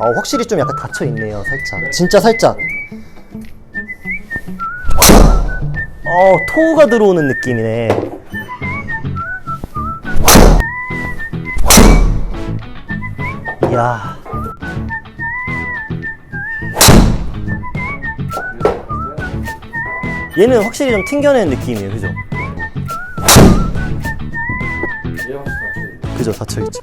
아, 확실히 좀 약간 닫혀 있네요, 살짝. 진짜 살짝. 어, 토가 들어오는 느낌이네. 이야. 얘는 확실히 좀 튕겨내는 느낌이에요, 그죠? 그죠, 닫혀있죠.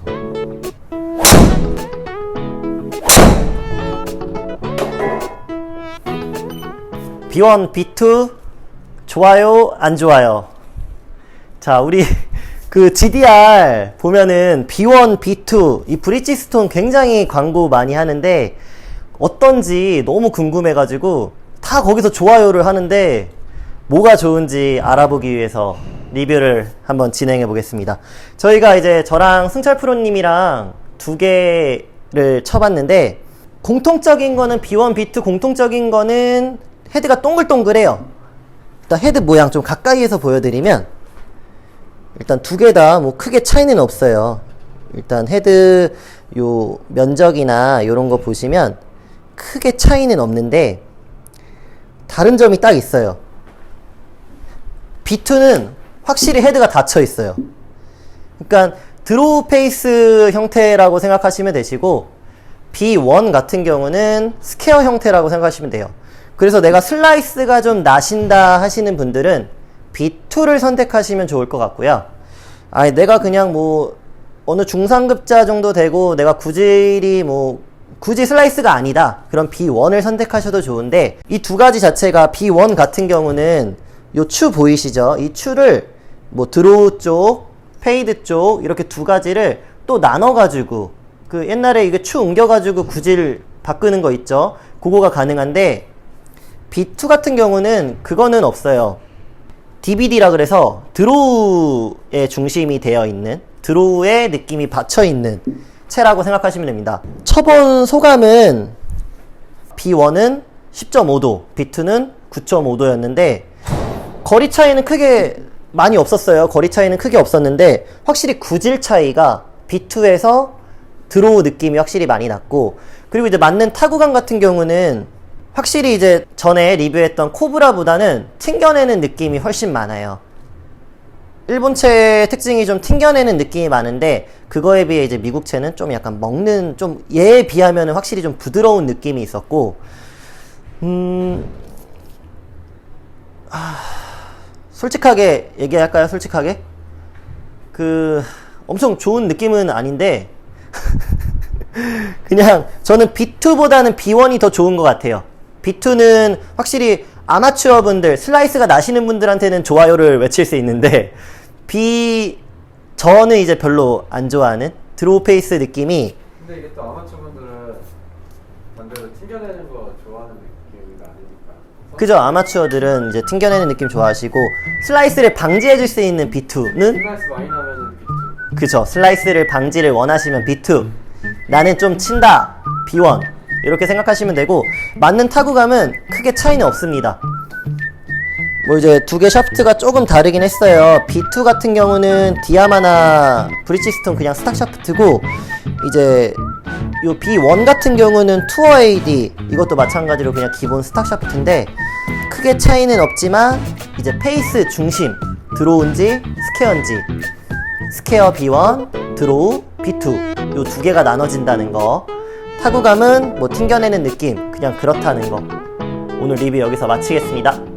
B1, B2 좋아요, 안 좋아요? 자, 우리 그 GDR 보면은 B1, B2 이 브리지스톤 굉장히 광고 많이 하는데 어떤지 너무 궁금해가지고 다 거기서 좋아요를 하는데 뭐가 좋은지 알아보기 위해서 리뷰를 한번 진행해 보겠습니다. 저희가 이제 저랑 승철 프로님이랑 두 개를 쳐봤는데 공통적인 거는 B1, B2 공통적인 거는 헤드가 동글동글해요. 일단 헤드 모양 좀 가까이에서 보여드리면 일단 두 개 다 뭐 크게 차이는 없어요. 일단 헤드 요 면적이나 요런 거 보시면 크게 차이는 없는데 다른 점이 딱 있어요. B2는 확실히 헤드가 닫혀 있어요. 그러니까 드로우 페이스 형태라고 생각하시면 되시고 B1 같은 경우는 스퀘어 형태라고 생각하시면 돼요. 그래서 내가 슬라이스가 좀 나신다 하시는 분들은 B2를 선택하시면 좋을 것 같고요. 아니 내가 그냥 뭐 어느 중상급자 정도 되고 내가 구질이 뭐 굳이 슬라이스가 아니다. 그럼 B1을 선택하셔도 좋은데 이 두 가지 자체가 B1 같은 경우는 요 추 보이시죠? 이 추를 뭐 드로우 쪽, 페이드 쪽 이렇게 두 가지를 또 나눠 가지고 그 옛날에 이게 추 옮겨 가지고 구질 바꾸는 거 있죠? 그거가 가능한데 B2 같은 경우는 그거는 없어요. DVD라 그래서 드로우의 중심이 되어 있는 드로우의 느낌이 받쳐 있는 채라고 생각하시면 됩니다. 쳐본 소감은 B1은 10.5도, B2는 9.5도였는데 거리 차이는 크게 많이 없었어요. 거리 차이는 크게 없었는데 확실히 구질 차이가 B2에서 드로우 느낌이 확실히 많이 났고 그리고 이제 맞는 타구감 같은 경우는 확실히 이제 전에 리뷰했던 코브라보다는 튕겨내는 느낌이 훨씬 많아요. 일본체 특징이 좀 튕겨내는 느낌이 많은데 그거에 비해 이제 미국체는 좀 약간 먹는 좀 얘에 비하면 확실히 좀 부드러운 느낌이 있었고 음 아, 솔직하게 얘기할까요? 솔직하게 그 엄청 좋은 느낌은 아닌데 그냥 저는 B2보다는 B1이 더 좋은 것 같아요. B2는 확실히 아마추어 분들, 슬라이스가 나시는 분들한테는 좋아요를 외칠 수 있는데, B, 저는 이제 별로 안 좋아하는 드로우 페이스 느낌이, 근데 이게 또 아마추어 분들은 반대로 튕겨내는 거 좋아하는 느낌이 아니니까 그죠? 아마추어들은 이제 튕겨내는 느낌 좋아하시고, 슬라이스를 방지해줄 수 있는 B2는, 슬라이스 많이 나면은 비트 그죠? 슬라이스를 방지를 원하시면 B2. 나는 좀 친다. B1. 이렇게 생각하시면 되고, 맞는 타구감은 크게 차이는 없습니다. 뭐 이제 두 개 샤프트가 조금 다르긴 했어요. B2 같은 경우는 디아마나 브리지스톤 그냥 스탁 샤프트고, 이제 요 B1 같은 경우는 투어 AD 이것도 마찬가지로 그냥 기본 스탁 샤프트인데 크게 차이는 없지만 이제 페이스 중심 들어온지 스퀘어인지 스퀘어 B1, 드로우 B2 요 두 개가 나눠진다는 거 타구감은 뭐 튕겨내는 느낌 그냥 그렇다는 거. 오늘 리뷰 여기서 마치겠습니다